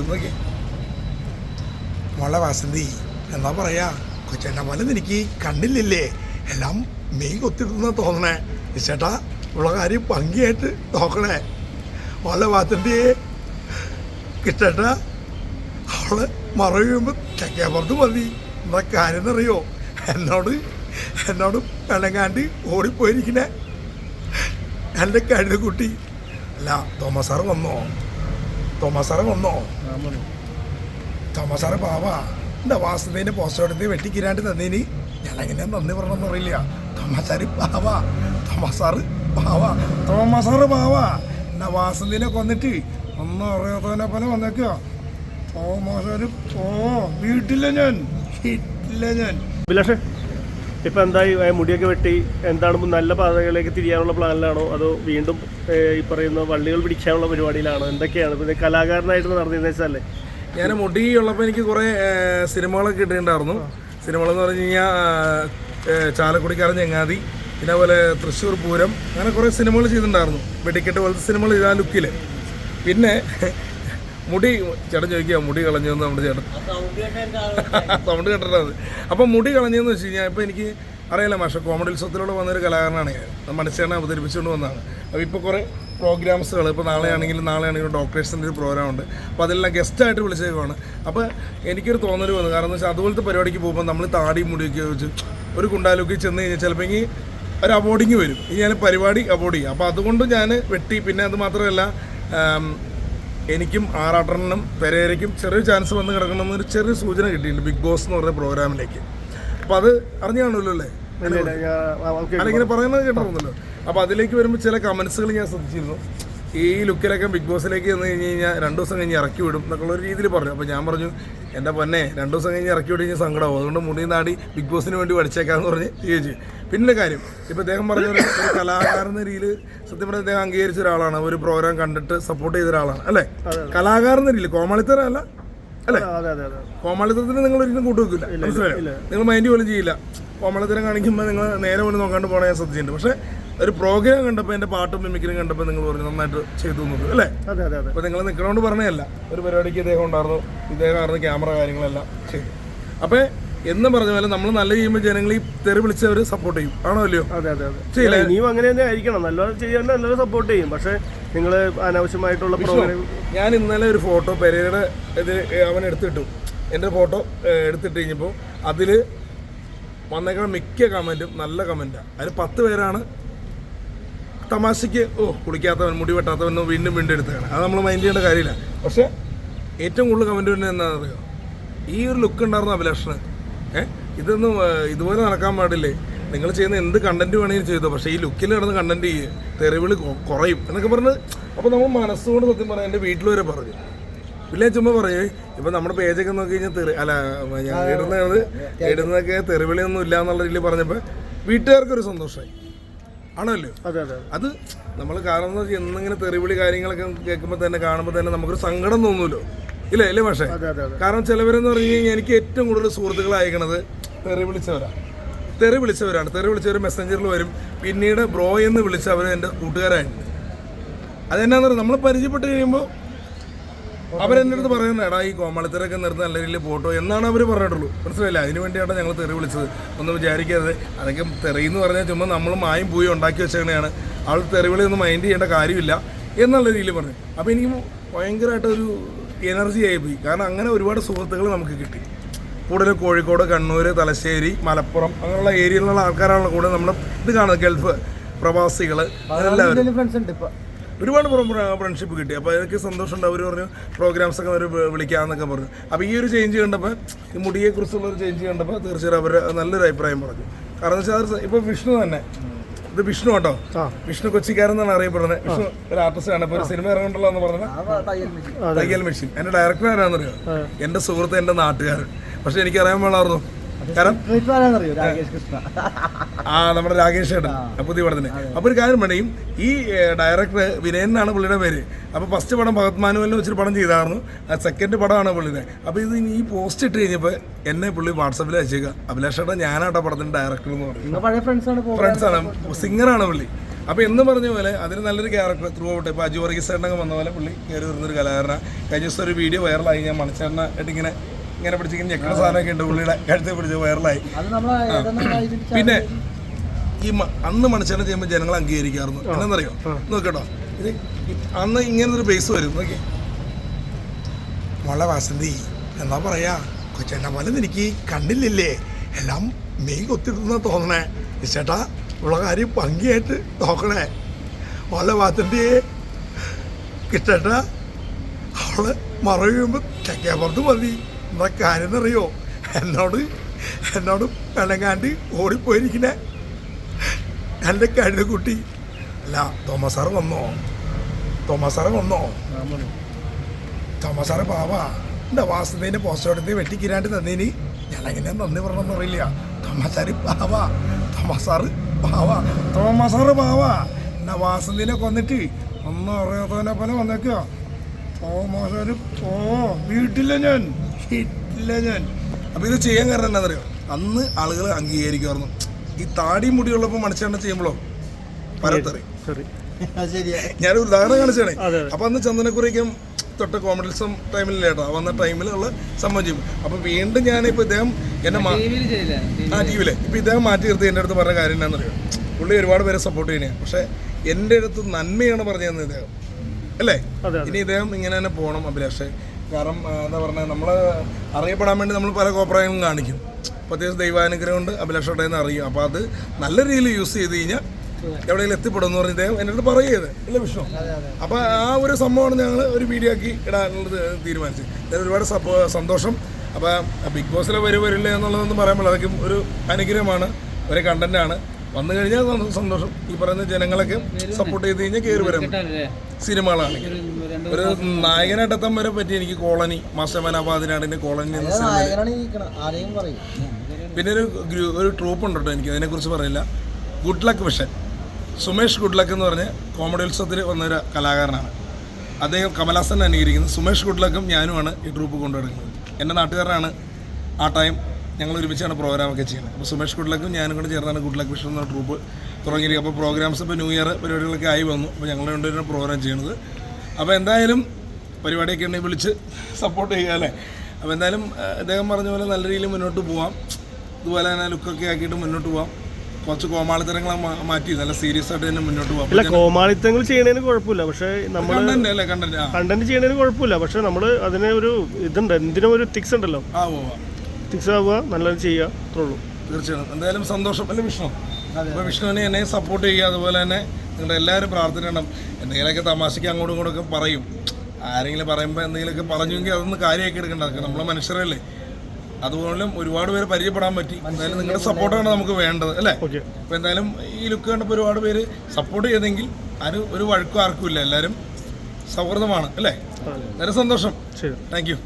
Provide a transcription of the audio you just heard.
വരും. നോക്കി മോളെ വാസന്തി എന്താ പറയാ? കൊച്ചേട്ട പോലെ എനിക്ക് കണ്ടില്ലേ? എല്ലാം മെയ് കൊത്തിടുന്ന തോന്നണേ. ചേട്ടാ ഉള്ള കാര്യം ഭംഗിയായിട്ട് നോക്കണേ. മോളെ വാസന്തിയെ കിട്ടേട്ട. അവൾ മറയുമ്പോ തെക്കേപ്പുറത്ത് മതി. എന്താ കാര്യം എന്നറിയോ? എന്നോട് എന്നോട് പിണങ്ങാണ്ട് ഓടിപ്പോയിരിക്കണേ. എന്റെ കഴുകുട്ടി. അല്ല തോമസ് സാറ് വന്നോ? തോമസ് കൊന്നോ? തോമസാറെ തോമസ് സാറ് പാവാ. എന്താ വാസന്തേന്റെ പോസ്റ്റർ എടുത്ത് വെട്ടിക്കിരാണ്ട് തന്നേന്. ഞാൻ എങ്ങനെ നന്ദി പറഞ്ഞെന്ന് അറിയില്ല തോമസാറി സാറ് പാവാ. തോമസാറ് സാറ് പാവാ. തോമസാറ് സാറ് പാവാ. എന്നാ വാസന്തിനെ കൊന്നിട്ട് ഒന്നും അറിയാത്തവനെ പോലെ വന്നേക്കോ തോമസാറ് പോ. ഓ വീട്ടില്ല ഞാൻ. വീട്ടില്ല ഞാൻ. ഇപ്പം എന്തായി? മുടിയൊക്കെ വെട്ടി. എന്താണ് നല്ല പാതകളിലേക്ക് തിരിയാനുള്ള പ്ലാനിലാണോ? അതോ വീണ്ടും ഈ പറയുന്ന വള്ളികൾ പിടിക്കാനുള്ള പരിപാടിയിലാണോ? എന്തൊക്കെയാണ്? പിന്നെ കലാകാരനായിട്ട് നടന്നിരുന്ന വെച്ചാലേ. ഞാൻ മുടി ഉള്ളപ്പോൾ എനിക്ക് കുറേ സിനിമകളൊക്കെ ഇട്ടിട്ടുണ്ടായിരുന്നു. സിനിമകളെന്ന് പറഞ്ഞു കഴിഞ്ഞാൽ ചാലക്കുടിക്കാരൻ ചെങ്ങാതി പിന്നെ അതുപോലെ തൃശ്ശൂർ പൂരം അങ്ങനെ കുറേ സിനിമകൾ ചെയ്തിട്ടുണ്ടായിരുന്നു. വെടിക്കെട്ട് പോലത്തെ സിനിമകൾ ഇതാ ലുക്കിൽ പിന്നെ മുടി ചേട്ടൻ ചോദിക്കുക മുടി കളഞ്ഞു എന്ന് നമ്മുടെ ചേട്ടൻ. സൗണ്ട് കേട്ടിട്ടത് അപ്പം മുടി കളഞ്ഞെന്ന് വെച്ച് കഴിഞ്ഞാൽ ഇപ്പം എനിക്ക് അറിയാലോ മാഷ കോമഡി ഉത്സവത്തിലൂടെ വന്നൊരു കലാകാരനാണ് ഞാൻ. മനസ്സിലാണ് അവതരിപ്പിച്ചുകൊണ്ട് വന്നതാണ്. അപ്പോൾ ഇപ്പോൾ കുറേ പ്രോഗ്രാംസുകൾ ഇപ്പോൾ നാളെ ആണെങ്കിലും നാളെ ആണെങ്കിലും ഡോക്ടേഴ്സിന്റെ ഒരു പ്രോഗ്രാം ഉണ്ട്. അപ്പോൾ അതെല്ലാം ഗസ്റ്റായിട്ട് വിളിച്ചേക്കുവാണ്. അപ്പോൾ എനിക്കൊരു തോന്നൽ വന്നു. കാരണം എന്ന് വെച്ചാൽ അതുപോലത്തെ പരിപാടിക്ക് പോകുമ്പോൾ നമ്മൾ താടി മുടിയൊക്കെ വെച്ച് ഒരു കുണ്ടാലൊക്കെ ചെന്ന് കഴിഞ്ഞാൽ ചിലപ്പോൾ ഒരു അബോർഡിങ് വരും. ഇനി ഞാൻ പരിപാടി അബോർഡ് ചെയ്യും. അപ്പോൾ അതുകൊണ്ട് ഞാൻ വെട്ടി. പിന്നെ അത് മാത്രമല്ല എനിക്കും ആറാട്ടണ്ണനും പെരേരയ്ക്കും ചെറിയ ചാൻസ് വന്ന് കിടക്കണമെന്നൊരു ചെറിയ സൂചന കിട്ടിയിട്ടുണ്ട് ബിഗ് ബോസ് എന്ന് പറഞ്ഞ പ്രോഗ്രാമിലേക്ക് അപ്പം അത് അറിഞ്ഞു കാണുമല്ലോ അല്ലേ? ഇല്ല, ഇല്ല, ഞാൻ- ആ, ഓക്കേ. അല്ല ഇങ്ങനെ പറയുന്നത് കേട്ടിരുന്നല്ലോ അപ്പോൾ അതിലേക്ക് വരുമ്പോൾ ചില കമൻസുകൾ ഞാൻ ശ്രദ്ധിച്ചിരുന്നു. ഈ ലുക്കിലൊക്കെ ബിഗ് ബോസിലേക്ക് ചെന്ന് കഴിഞ്ഞ് കഴിഞ്ഞാൽ രണ്ട് ദിവസം കഴിഞ്ഞ് ഇറക്കി വിടും എന്നൊക്കെയുള്ള ഒരു രീതിയിൽ പറഞ്ഞു. അപ്പോൾ ഞാൻ പറഞ്ഞു എന്റെ പൊന്നെ രണ്ട് ദിവസം കഴിഞ്ഞ് ഇറക്കി വിട്ട് കഴിഞ്ഞാൽ സങ്കടമാവും അതുകൊണ്ട് മുടി നാടി ബിഗ് ബോസിന് വേണ്ടി പഠിച്ചേക്കാമെന്ന് പറഞ്ഞ് ചോദിച്ചു. പിന്നെ കാര്യം ഇപ്പോൾ അദ്ദേഹം പറഞ്ഞ ഒരു കലാകാരൻ എന്ന രീതിയിൽ സത്യം പറഞ്ഞാൽ അദ്ദേഹം അംഗീകരിച്ച ഒരാളാണ്. ഒരു പ്രോഗ്രാം കണ്ടിട്ട് സപ്പോർട്ട് ചെയ്ത ഒരാളാണ്. അല്ലേ? കലാകാരൻ എന്ന രീതിയിൽ കോമാളിത്തരല്ല അല്ലേ. കോമാളിത്തരത്തിന് നിങ്ങൾ ഒരിക്കലും കൂട്ടുവെക്കില്ല മനസ്സിലായോ? നിങ്ങൾ മൈൻഡ് പോലും ചെയ്യില്ല. കോമാളിത്തരം കാണിക്കുമ്പോൾ നിങ്ങൾ നേരെ പോലും നോക്കാണ്ട് പോകണം ഞാൻ ശ്രദ്ധിച്ചിട്ടുണ്ട്. പക്ഷേ ഒരു പ്രോഗ്രാം കണ്ടപ്പോൾ എന്റെ പാട്ടും മിമിക്രിയും കണ്ടപ്പോൾ നിങ്ങൾ പറഞ്ഞു നന്നായിട്ട് ചെയ്തു എന്നത് അല്ലേ? അതെ അതെ അതെ. അപ്പോൾ നിങ്ങൾ നിൽക്കണോണ്ട് പറഞ്ഞതല്ല ഒരു പരിപാടിക്ക് ഇദ്ദേഹം ഉണ്ടായിരുന്നു ഇദ്ദേഹമായിരുന്നു ക്യാമറ കാര്യങ്ങളെല്ലാം ചെയ്തു. അപ്പോൾ എന്ന് പറഞ്ഞ പോലെ നമ്മൾ നല്ല ചെയ്യുമ്പോൾ ജനങ്ങൾ ഈ തെറി വിളിച്ചവർ സപ്പോർട്ട് ചെയ്യും ആണോ അല്ലയോ? അതെ അതെ അതെ. ചെയ്യില്ല? ഇനിയും അങ്ങനെ തന്നെ ആയിരിക്കണം. നല്ല ചെയ്യാൻ നല്ലത് സപ്പോർട്ട് ചെയ്യും. പക്ഷേ നിങ്ങൾ അനാവശ്യമായിട്ടുള്ള പ്രോഗ്രാം ഞാൻ ഇന്നലെ ഒരു ഫോട്ടോ പെരയുടെ ഇത് അവൻ എടുത്തിട്ടു. എന്റെ ഫോട്ടോ എടുത്തിട്ട് കഴിഞ്ഞപ്പോൾ അതിൽ വന്നേക്കുന്ന മിക്ക കമന്റും നല്ല കമന്റാണ് അതിൽ പത്ത് പേരാണ് തമാശയ്ക്ക് ഓ കുളിക്കാത്തവൻ മുടി വെട്ടാത്തവൻ വീണ്ടും വീണ്ടും എടുത്തതാണ്. അത് നമ്മൾ മൈൻഡ് ചെയ്യേണ്ട കാര്യമില്ല. പക്ഷേ ഏറ്റവും കൂടുതൽ കമന്റ് പിന്നെ എന്താണെന്ന് അറിയോ? ഈ ഒരു ലുക്ക് ഉണ്ടായിരുന്നു അഭിലാഷന്. ഏഹ് ഇതൊന്നും ഇതുപോലെ നടക്കാൻ പാടില്ലേ? നിങ്ങൾ ചെയ്യുന്ന എന്ത് കണ്ടന്റ് വേണമെങ്കിലും ചെയ്തോ. പക്ഷേ ഈ ലുക്കിൽ നടന്ന് കണ്ടന്റ് ചെയ്യുക തെറിവിളി കുറയും എന്നൊക്കെ പറഞ്ഞ് അപ്പോൾ നമ്മൾ മനസ്സുകൊണ്ട് സത്യം പറയാം എന്റെ വീട്ടിൽ വരെ പറഞ്ഞു. പിന്നെ ചുമ്മാ പറയേ ഇപ്പം നമ്മുടെ പേജൊക്കെ നോക്കി കഴിഞ്ഞാൽ തെറി അല്ല ഞാൻ ഇടുന്നത് ഇടുന്നതൊക്കെ തെറിവിളിയൊന്നും ഇല്ല എന്നുള്ള രീതിയിൽ പറഞ്ഞപ്പോൾ വീട്ടുകാർക്കൊരു സന്തോഷമായി ആണല്ലോ. അതെ അതെ അത്. നമ്മൾ കാരണം എന്ന് എന്നിങ്ങനെ തെറിവിളി കാര്യങ്ങളൊക്കെ കേൾക്കുമ്പോൾ തന്നെ കാണുമ്പോൾ തന്നെ നമുക്കൊരു സങ്കടം തോന്നുമല്ലോ ഇല്ലേ അല്ലേ പക്ഷേ കാരണം ചിലവരെന്ന് പറഞ്ഞു കഴിഞ്ഞാൽ എനിക്ക് ഏറ്റവും കൂടുതൽ സുഹൃത്തുക്കൾ അയക്കണത് തെറി വിളിച്ചവരാണ് തെറി വിളിച്ചവരാണ് തെറി വിളിച്ചവർ മെസ്സഞ്ചറിൽ വരും. പിന്നീട് ബ്രോ എന്ന് വിളിച്ചവർ എന്റെ കൂട്ടുകാരായിരുന്നു അതെന്നാന്ന് പറയുക നമ്മൾ പരിചയപ്പെട്ട് കഴിയുമ്പോൾ അവരെന്റെ അടുത്ത് പറയുന്നത് എടാ ഈ കോമളിത്തരൊക്കെ നിർത്തി നല്ല രീതിയിൽ പോട്ടോ എന്നാണ് അവർ പറഞ്ഞിട്ടുള്ളൂ. മനസ്സിലായില്ല? അതിന് വേണ്ടിയാണ് ഞങ്ങൾ തെറി വിളിച്ചത്. ഒന്നും വിചാരിക്കരുത് അതൊക്കെ തെറി എന്ന് പറഞ്ഞാൽ ചുമ്മാ നമ്മൾ മായും പോയി ഉണ്ടാക്കി വെച്ചേക്കണെയാണ് അവൾ തെറിവിളി ഒന്നും മൈൻഡ് ചെയ്യേണ്ട കാര്യമില്ല എന്നുള്ള രീതിയിൽ പറഞ്ഞു. അപ്പോൾ എനിക്ക് ഭയങ്കരമായിട്ടൊരു എനർജി ആയിപ്പോയി കാരണം അങ്ങനെ ഒരുപാട് സുഹൃത്തുക്കൾ നമുക്ക് കിട്ടി. കൂടുതൽ കോഴിക്കോട് കണ്ണൂർ തലശ്ശേരി മലപ്പുറം അങ്ങനെയുള്ള ഏരിയയിലുള്ള ആൾക്കാരാണല്ലോ കൂടെ നമ്മൾ ഇത് കാണുന്നത്. ഗൾഫ് പ്രവാസികൾ എല്ലാവരും. ഫ്രണ്ട്സ് ഉണ്ട് ഇപ്പൊ. ഒരുപാട് ഫ്രണ്ട്ഷിപ്പ് കിട്ടി. അപ്പോൾ എനിക്ക് സന്തോഷമുണ്ട്. അവർ പറഞ്ഞു പ്രോഗ്രാംസ് ഒക്കെ അവർ വിളിക്കാമെന്നൊക്കെ പറഞ്ഞു. അപ്പോൾ ഈ ഒരു ചേഞ്ച് കണ്ടപ്പോൾ ഈ മുടിയെക്കുറിച്ചുള്ള ഒരു ചേഞ്ച് കണ്ടപ്പോൾ തീർച്ചയായും അവർ നല്ലൊരു അഭിപ്രായം പറഞ്ഞു. കാരണം വെച്ചാൽ ഇപ്പോൾ വിഷ്ണു തന്നെ. ഇത് വിഷ്ണു കേട്ടോ. വിഷ്ണു കൊച്ചിക്കാരൻ എന്നാണ് അറിയപ്പെടുന്നത്. വിഷ്ണു ഒരു ആർട്ടിസ്റ്റ് ആണ്. ഇപ്പോൾ ഒരു സിനിമ ഇറങ്ങണ്ടല്ലോ എന്ന് പറഞ്ഞത്. തയ്യൽ മെഷീൻ. എന്റെ ഡയറക്ടർ ആരാന്നറിയോ? എന്റെ സുഹൃത്ത് എന്റെ നാട്ടുകാരൻ. പക്ഷെ എനിക്കറിയാൻ പാടായിരുന്നു കാരണം ആ. നമ്മുടെ രാകേഷ് ചേട്ടൻ പുതിയ പടത്തിന്. അപ്പോൾ ഒരു കാര്യം വേണേയും ഈ ഡയറക്ടർ വിനയൻ എന്നാണ് പുള്ളിയുടെ പേര്. അപ്പോൾ ഫസ്റ്റ് പടം ഭഗത് മാനുവലിനെ വെച്ചൊരു പടം ചെയ്തായിരുന്നു. സെക്കൻഡ് പടമാണ് പുള്ളിയുടെ. അപ്പോൾ ഇത് ഈ പോസ്റ്റ് ഇട്ട് കഴിഞ്ഞപ്പോൾ എന്നെ പുള്ളി വാട്സപ്പിൽ അയച്ചേക്കുക അഭിലാഷ് ചേട്ടാ ഞാനാട്ടോ പടത്തിന്റെ ഡയറക്ടർ എന്ന് പറഞ്ഞു. ഫ്രണ്ട്സാണ് സിംഗറാണ് പുള്ളി. അപ്പോൾ എന്ന് പറഞ്ഞ പോലെ അതിന് നല്ലൊരു ക്യാരക്ടർ ത്രൂ ഔട്ട്. ഇപ്പോൾ അജു വർഗീസ് ചേട്ടനൊക്കെ വന്ന പോലെ പുള്ളി കയറി വരുന്നൊരു കലാകാരനാണ് കഴിഞ്ഞ ദിവസം ഒരു വീഡിയോ വൈറലായി ഞാൻ മണിച്ചേട്ടനായിട്ട് ഇങ്ങനെ ഇങ്ങനെ പിടിച്ചിങ്ങനെ ഞെക്കുന്ന സാധനമൊക്കെ ഉണ്ട്. പുള്ളിയുടെ കഴുത്തെ പിടിച്ച് വൈറലായി. പിന്നെ ഈ അന്ന് മനുഷ്യനെ ചെയ്യുമ്പോൾ ജനങ്ങൾ അംഗീകരിക്കാറുണ്ട്. എന്നറിയോ നോക്കട്ടോ. ഇത് ഇ- അന്ന് ഇങ്ങനെ ഒരു ബേസ് വരും. നോക്കി. മോളെ വാസന്തി എന്നാ പറയാ? കൊച്ചേട്ട പോലെ എനിക്ക് കണ്ണില്ലല്ലേ എല്ലാം മെയ് കൊത്തിടുന്ന തോന്നണേ. ചേട്ടാ ഉള്ള കാര്യം ഭംഗിയായിട്ട് നോക്കണേ. മോളെ വാസന്തിയെ കിട്ടേട്ട. അവൾ മറയുമ്പോൾ തെക്കേപ്പുറത്ത് മതി. എന്താ കാര്യം എന്നറിയോ? എന്നോട് എന്നോട് പിണങ്ങാണ്ട് ഓടിപ്പോയിരിക്കണേ എന്റെ കഴുതക്കുട്ടി അല്ല തോമസ് വന്നോ? തോമസ് വന്നോ? തോമസ് സാറ് പാവാ. എന്റെ വാസുദേവിന്റെ പോസ്റ്റ് എടുത്ത് വെട്ടിക്കിരാണ്ട് തന്നേന്. ഞാൻ എങ്ങനെ നന്ദി പറഞ്ഞെന്ന് അറിയില്ല. തോമസ് സാറ് പാവാ. തോമസ് സാറ് പാവാ. തോമസ് പാവാ. എന്റെ വാസന്തിനെ കൊന്നിട്ട് ഒന്നും അറിയാത്തവനെ പോലെ വന്നേക്കുക തോമസ് ഓ വീട്ടില്ല ഞാൻ. വീട്ടില്ല ഞാൻ. അപ്പോൾ ഇത് ചെയ്യാൻ കാരണം എന്താണെന്നറിയോ? അന്ന് ആളുകൾ അംഗീകരിക്കുമായിരുന്നു. ഈ താടി മുടിയുള്ളപ്പോൾ മണിച്ചേണ്ട ചെയ്യുമ്പോഴോ? പരത്തറി. ഞാൻ ഉദാഹരണം കാണിച്ചാണ് അപ്പൊ അന്ന് ചന്ദനക്കുറിക്കും തൊട്ട് കോമഡിസം ടൈമിലല്ലേ കേട്ടോ. വന്ന ടൈമിലുള്ള സംഭവം ചെയ്യും. അപ്പൊ വീണ്ടും ഞാൻ ഇപ്പൊ ഇദ്ദേഹം എന്നെ ആ ടി വിയിലെ ഇപ്പൊ ഇദ്ദേഹം മാറ്റി നിർത്തി എന്റെ അടുത്ത് പറഞ്ഞ കാര്യം എന്താണെന്നറിയോ? പുള്ളി ഒരുപാട് പേരെ സപ്പോർട്ട് ചെയ്യണേ. പക്ഷെ എന്റെ അടുത്ത് നന്മയാണ് പറഞ്ഞു തന്നത് ഇദ്ദേഹം. അല്ലേ? ഇനി ഇദ്ദേഹം ഇങ്ങനെ തന്നെ പോകണം അഭിലാഷ്. കാരണം എന്താ പറഞ്ഞാൽ നമ്മൾ അറിയപ്പെടാൻ വേണ്ടി നമ്മൾ പല കോപ്രായങ്ങളും കാണിക്കും. പ്രത്യേകിച്ച് ദൈവാനുഗ്രഹം കൊണ്ട് അഭിലാഷോടെ എന്ന് അറിയും. അപ്പോൾ അത് നല്ല രീതിയിൽ യൂസ് ചെയ്ത് കഴിഞ്ഞാൽ എവിടെയെങ്കിലും എത്തിപ്പെടും എന്ന് പറഞ്ഞ് ഇദ്ദേഹം എന്നോട് പറയുന്നത് വിഷമം വിഷ്ണു. അപ്പോൾ ആ ഒരു സംഭവമാണ് ഞങ്ങൾ ഒരു വീഡിയോ ആക്കി ഇടാനുള്ളത് തീരുമാനിച്ചത്. ഇതിൽ ഒരുപാട് സന്തോഷം. അപ്പോൾ ബിഗ് ബോസിലെ വരും വരില്ല എന്നുള്ളതൊന്നും പറയുമ്പോൾ അതൊക്കെ ഒരു അനുഗ്രഹമാണ് ഒരു കണ്ടന്റാണ് വന്നു കഴിഞ്ഞാൽ സന്തോഷം. ഈ പറയുന്ന ജനങ്ങളൊക്കെ സപ്പോർട്ട് ചെയ്ത് കഴിഞ്ഞാൽ കയറി വരും സിനിമകളാണ്. ഒരു നായകനായിട്ട് എത്താൻ വരെ പറ്റി എനിക്ക് കോളനി മാസ്റ്റർ മനാബാദിനാടിന്റെ കോളനി എന്ന സിനിമ ആരെയും പറയും. പിന്നെ ഒരു ഗ്രൂപ്പ് ഒരു ട്രൂപ്പ് ഉണ്ട് കേട്ടോ എനിക്ക്. അതിനെക്കുറിച്ച് പറയില്ല. Good luck vision Sumesh good luck എന്ന് പറഞ്ഞ കോമഡി ഉത്സവത്തിൽ വന്ന ഒരു കലാകാരനാണ്. അദ്ദേഹം കമലാസൻ അനുകരിക്കുന്നത് സുമേഷ് ഗുഡ് ലക്കും ഞാനുമാണ് ഈ ട്രൂപ്പ് കൊണ്ടുനടക്കുന്നത് എന്റെ നാട്ടുകാരനാണ് ആ ടൈം ഞങ്ങൾ ഒരുമിച്ചാണ് പ്രോഗ്രാമൊക്കെ ചെയ്യുന്നത്. അപ്പോൾ സുമേഷ് കുട്ടിലക്കും ഞാനും കൂടെ ചേർന്നാണ് കുട്ടിലക്ക് വിഷ്ണു എന്ന ട്രൂപ്പ് തുടങ്ങിയിരിക്കുക അപ്പോൾ പ്രോഗ്രാംസ് ഇപ്പോൾ ന്യൂ ഇയർ പരിപാടികളൊക്കെ ആയി വന്നു. അപ്പോൾ ഞങ്ങൾ രണ്ടുപേരും പ്രോഗ്രാം ചെയ്യുന്നത്. അപ്പോൾ എന്തായാലും പരിപാടിയൊക്കെ ഉണ്ടെങ്കിൽ വിളിച്ച് സപ്പോർട്ട് ചെയ്യുക അല്ലേ? അപ്പോൾ എന്തായാലും അദ്ദേഹം പറഞ്ഞ പോലെ നല്ല രീതിയിൽ മുന്നോട്ട് പോവാം. ഇതുപോലെ തന്നെ ലുക്കൊക്കെ ആക്കിയിട്ട് മുന്നോട്ട് പോവാം. കുറച്ച് കോമാളിത്തരങ്ങൾ മാറ്റി നല്ല സീരിയസ് ആയിട്ട് തന്നെ മുന്നോട്ട് പോകാം ഇല്ല കോമാളിത്തങ്ങൾ ചെയ്യണതിന് കുഴപ്പമില്ല. പക്ഷേ നമ്മൾ കണ്ടന്റ് ചെയ്യണതിന് കുഴപ്പമില്ല. പക്ഷേ നമ്മൾ അതിനെ ഒരു ഇതുണ്ട് എന്തിനും ഒരു തിക്സ് ഉണ്ടല്ലോ. ആ തിക്സ് ആവുക നല്ലത് ചെയ്യുക അത്രേ ഉള്ളൂ. തീർച്ചയായിട്ടും. എന്തായാലും സന്തോഷം. അല്ലേ വിഷ്ണു? അപ്പോൾ വിഷ്ണുവിനെ എന്നെ സപ്പോർട്ട് ചെയ്യുക അതുപോലെ തന്നെ നിങ്ങളുടെ എല്ലാവരും പ്രാർത്ഥനയിടണം എന്തെങ്കിലുമൊക്കെ തമാശയ്ക്ക് അങ്ങോട്ടും ഇങ്ങോട്ടൊക്കെ പറയും. ആരെങ്കിലും പറയുമ്പോൾ എന്തെങ്കിലുമൊക്കെ പറഞ്ഞെങ്കിൽ അതൊന്ന് കാര്യമാക്കി എടുക്കേണ്ട. അതൊക്കെ നമ്മളെ മനുഷ്യരല്ലേ. അതുപോലും ഒരുപാട് പേര് പരിചയപ്പെടാൻ പറ്റി. എന്തായാലും നിങ്ങളുടെ സപ്പോർട്ടാണ് നമുക്ക് വേണ്ടത് അല്ലേ? ഓക്കെ. അപ്പോൾ എന്തായാലും ഈ ലുക്ക് കണ്ടപ്പോൾ ഒരുപാട് പേര് സപ്പോർട്ട് ചെയ്തെങ്കിൽ ആരും ഒരു വഴക്കും ആർക്കും ഇല്ല. എല്ലാവരും സൗഹൃദമാണ് അല്ലേ? വളരെ സന്തോഷം. ശരി. Thank you